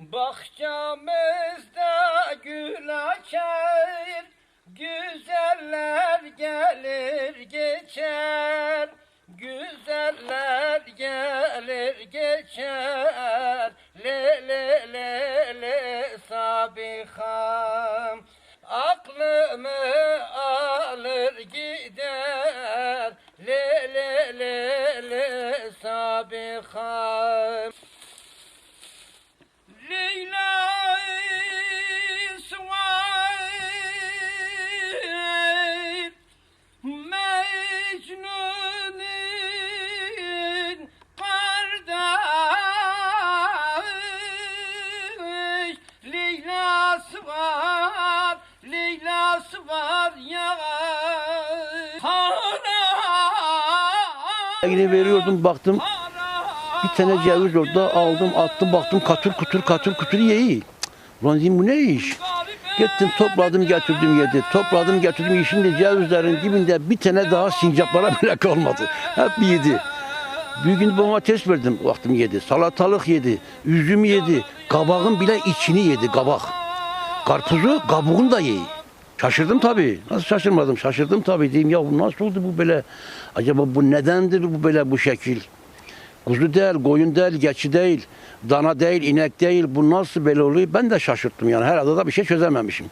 Bahçemizde gül açar, güzeller gelir geçer, güzeller gelir geçer, le le le le Sabiham. Aklımı alır gider, le le le le Sabiham. Var, Leyla'sı var ya Yine veriyordum baktım bir tane ceviz orada aldım attım baktım katır kutur katır kutur yiyi. Ulan dedim bu ne iş? Gittim topladım getirdim yedi. Topladım getirdim şimdi cevizlerin dibinde bir tane daha sincaplara bile kalmadı. Hep yedi. Bir gün domates verdim vaktim yedi. Salatalık yedi. Üzüm yedi. Kabağın bile içini yedi kabak. Karpuzu kabuğunu da yiyi. Şaşırdım tabii. Nasıl şaşırmadım? Şaşırdım tabii. Diyeyim ya bu nasıl oldu bu böyle? Acaba bu nedendir bu böyle bu şekil? Kuzu değil, koyun değil, geçi değil, dana değil, inek değil. Bu nasıl böyle oluyor? Ben de şaşırttım yani. Herhalde da bir şey çözememişim.